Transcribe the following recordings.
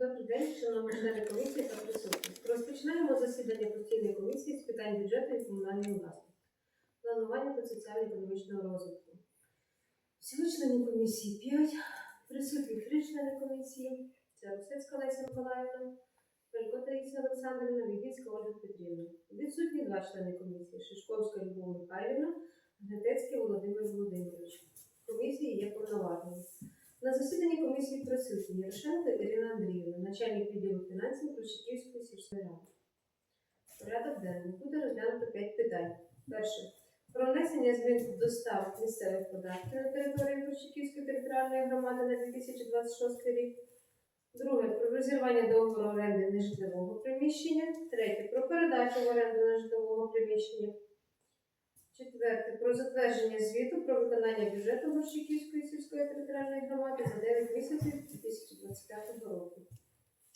Добрий день, шановні члени комісії та присутні. Розпочинаємо засідання постійної комісії з питань бюджету і комунальної власності, планування та соціально-економічного розвитку. Всього членів комісії 5, присутні 3 члени комісії. Це Русецька Леся Миколаївна, Пелько Таїсія Олександрівна, Вігінська Ольга Петрівна. Відсутні 2 члени комісії Шишковська Любов Михайлівна, Гнатецький Володимир Володимирович. Комісії є повноважені. На засіданні комісії присутні Ярошенко Ірина Андріївна, начальник відділу фінансів Крущаківської сільської ради. Порядок денний буде розглянуто 5 питань. Перше. Про внесення змін до ставок місцевих податків на території Крущаківської територіальної громади на 2026 рік. Друге. Про розірвання договору оренди нежитлового приміщення. Третє. Про передачу в оренду нежитлового приміщення. Четверте. Про затвердження звіту про виконання бюджету Борщиківської сільської територіальної громади за 9 місяців 2025 року.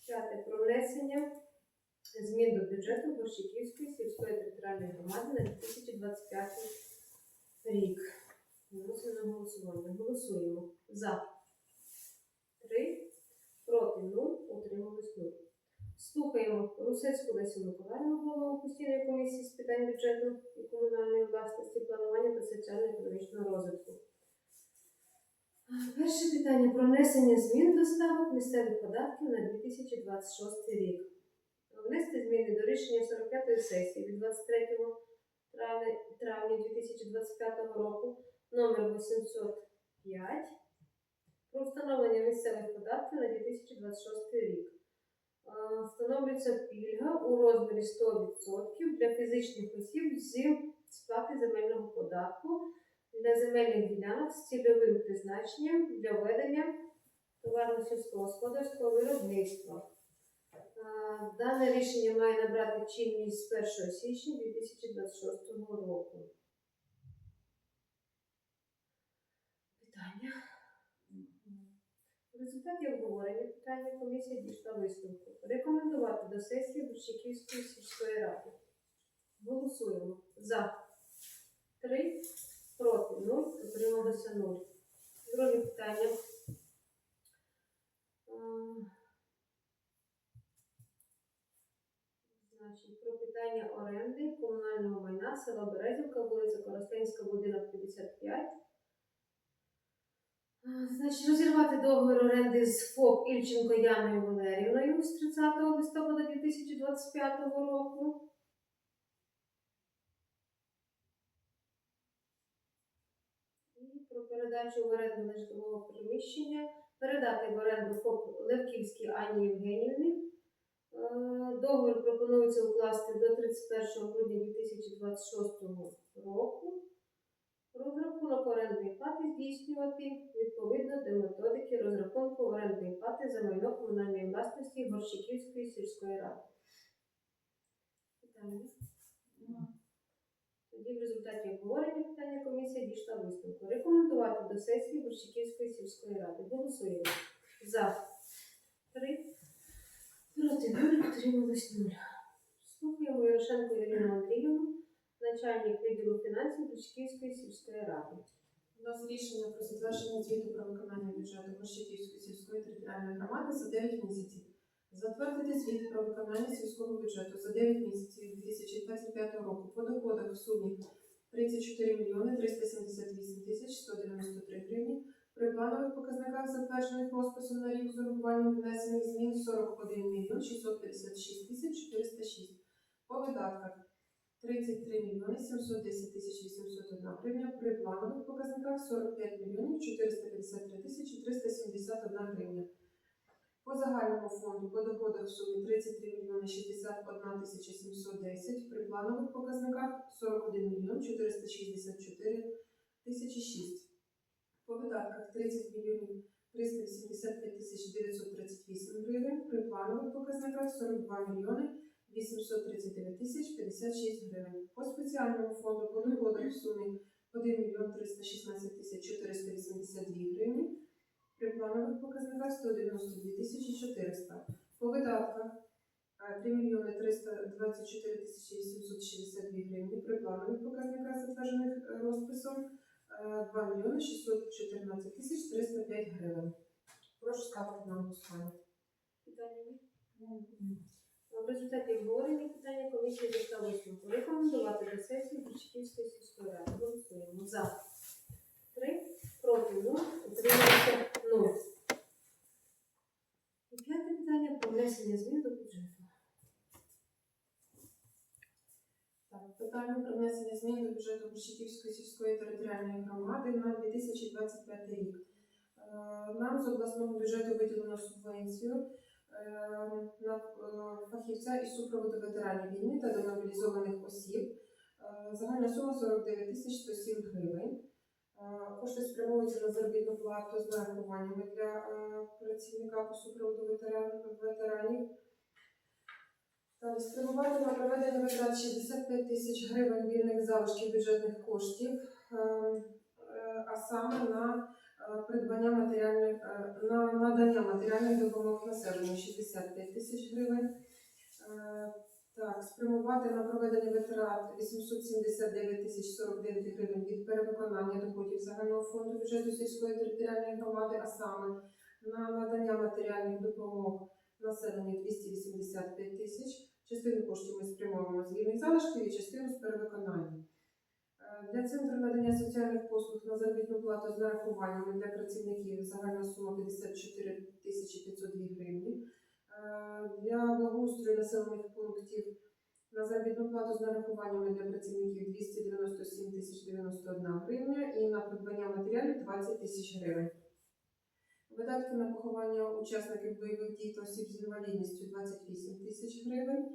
П'яте. Про внесення змін до бюджету Борщиківської сільської територіальної громади на 2025 рік. Виносимо голосування. Голосуємо. За. Три. Проти 0. Утримались 0. Слухаємо Русецьку Лесю Миколаївну, голову постійної комісії з питань бюджету і комунальної власності, планування та соціально-економічного розвитку. Перше питання про внесення змін до ставок місцевих податків на 2026 рік. Внести зміни до рішення 45-ї сесії від 23 травня, травня 2025 року номер 805 про встановлення місцевих податків на 2026 рік. Е, Встановлюється пільга у розмірі 100% для фізичних осіб зі сплати земельного податку для земельних ділянок з цільовим призначенням для ведення товарно-сільськогосподарського виробництва. Е, Дане рішення має набрати чинність з 1 січня 2026 року. Питання? Результаті обговорення питання комісія дійшла висновку. Рекомендувати до сесії Борщиківської сільської ради. Голосуємо. За. Три. Проти. Нуль. Утрималося нуль. Друге питання. Про питання оренди комунального майна села Березівка, вулиця Коростенська, будинок 55. Значить, розірвати договір оренди з ФОП Ільченко Яною Валерівною з 30 листопада 2025 року. І про передачу в оренду нежитлового приміщення. Передати в оренду ФОП Левківській Анні Євгенівні. Е, Договір пропонується укласти до 31 грудня 2026 року. Розрахунок плати здійснювати відповідно до методики розрахунку орендної плати за майно комунальної власності Горщиківської сільської ради. Питання? Тоді в результаті обговорення питання комісія дійшла висновку. Рекомендувати до сесії Горщиківської сільської ради. Голосуємо. За. Три. Проти нуль. Утрималось нуль. Слухаємо Ярошенко Ірину Андріївну начальник відділу фінансів Бучківської сільської ради. У нас рішення про затвердження звіту про виконання бюджету Борщаківської сільської територіальної громади за 9 місяців. Затвердити звіт про виконання сільського бюджету за 9 місяців 2025 року по доходах в сумі 34 мільйони 378 тисяч 193 гривні. При планових показниках, затверджених розписом на рік з урахуванням внесених змін 41 мільйон 656 тисяч 406. По видатках 33 мільйони 710 тисяч 801 гривня, при планових показниках 45 мільйонів 453 тисячі 371 гривня. По загальному фонду по доходах в сумі 33 мільйони 61 тисяча 710, при планових показниках 41 мільйон 464 тисячі 6. По видатках 30 мільйонів 385 тисяч 938 гривень, при планових показниках 42 мільйони 839 тисяч 56 гривень. По спеціальному фонду по доходах в сумі 1 мільйон 316 тисяч 482 гривні. При планових показниках 192 тисячі 400. По видатках е, 3 мільйони 324 тисячі 862 гривні. При планових показниках, затверджених е, розписом, е, 2 мільйони 614 тисяч 305 гривень. Прошу ставити на голосування. Питання? В результаті обговорення питання комісії дійшла висновку. Рекомендувати до сесії Борщаківської сільської ради. Голосуємо за. Три, проти нуль, утрималися нуль. І п'яте питання про внесення змін до бюджету. Питання про внесення змін до бюджету Борщаківської сільської територіальної громади на 2025 рік. Е, Нам з обласного бюджету виділено субвенцію на е, фахівця із супроводу ветеранів війни та демобілізованих осіб. Е, Загальна сума 49 тисяч 107 гривень. Е, Кошти спрямовуються на заробітну плату з нарахуваннями для е, працівника по супроводу ветеранів. Спрямувати на проведення витрат 65 тисяч гривень вільних залишків бюджетних коштів, е, е, а саме на придбання матеріальних е, на надання матеріальних допомог населенню 65 тисяч гривень. Е, Так, спрямувати на проведення витрат 879 тисяч 49 гривень від перевиконання доходів загального фонду бюджету сільської територіальної громади, а саме на надання матеріальних допомог населенню 285 тисяч. Частину коштів ми спрямовуємо з вільних залишків і частину з перевиконання. Е, Для центру надання соціальних послуг на заробітну плату з нарахуваннями для працівників загальна сума 54 тисячі 502 гривні. Е, Для благоустрою населених пунктів на заробітну плату з нарахуваннями для працівників 297 тисяч 91 гривня і на придбання матеріалів 20 тисяч гривень. Видатки на поховання учасників бойових дій та осіб з інвалідністю 28 тисяч гривень.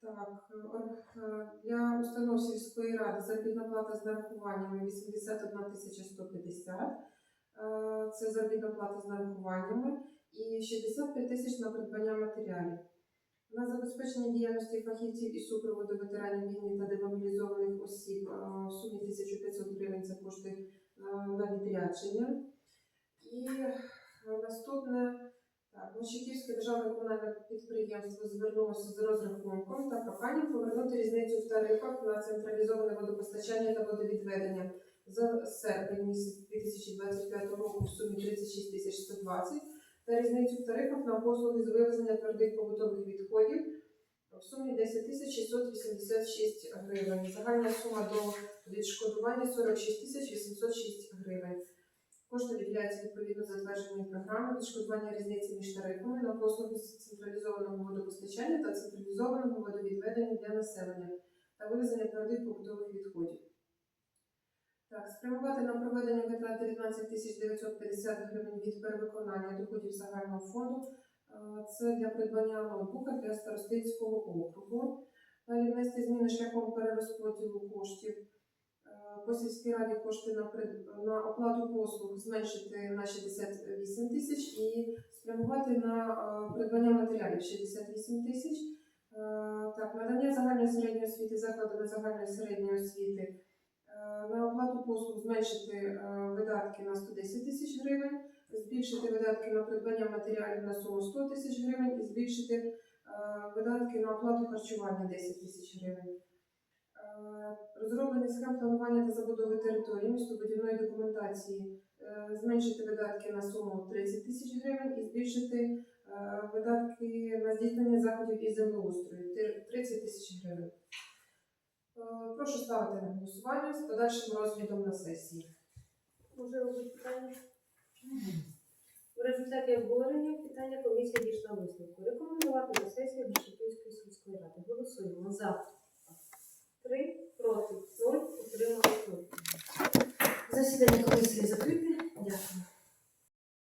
Так, е, е, для установ сільської ради заробітна плата з нарахуваннями 81 150. Е, Це заробітна плата з нарахуваннями і 65 тисяч на придбання матеріалів. На забезпечення діяльності фахівців і супроводу ветеранів війни та демобілізованих осіб е, в сумі 1500 гривень це кошти на відрядження. І наступне так, Мощаківське державне комунальне підприємство звернулося з розрахунком та проханням повернути різницю в тарифах на централізоване водопостачання та водовідведення за серпень місяць 2025 року в сумі 36 тисяч 120 та різницю в тарифах на послуги з вивезення твердих побутових відходів в сумі 10 тисяч 686 гривень. Загальна сума до відшкодування 46 тисяч 806 гривень. Кошти виділяються відповідно затвердженої програми відшкодування різниці між тарифами на послуги з централізованого водопостачання та централізованого водовідведення для населення та вивезення твердих побутових відходів. Так, спрямувати на проведення витрат 19 тисяч 950 гривень від перевиконання доходів загального фонду. Е, Це для придбання ноутбука для старостинського округу. Далі внести зміни шляхом перерозподілу коштів. Е, По сільській раді кошти на, на оплату послуг зменшити на 68 тисяч і спрямувати на е, придбання матеріалів 68 тисяч. Е, Так, надання загальної середньої освіти закладами загальної середньої освіти. На оплату послуг зменшити видатки на 110 тисяч гривень, збільшити видатки на придбання матеріалів на суму 100 тисяч гривень і збільшити видатки на оплату харчування 10 тисяч гривень. Е, Розроблення схем планування та забудови території містобудівної документації, е, зменшити видатки на суму 30 тисяч гривень і збільшити е, видатки на здійснення заходів із землеустрою 30 тисяч гривень. Прошу ставити на голосування з подальшим розглядом на сесії. Можливо, питання? В результаті обговорення питання комісія дійшла висновку. Рекомендувати на сесії Борщаківської сільської ради. Голосуємо за. 3 проти 0, утримали Засідання комісії закрите. Дякую.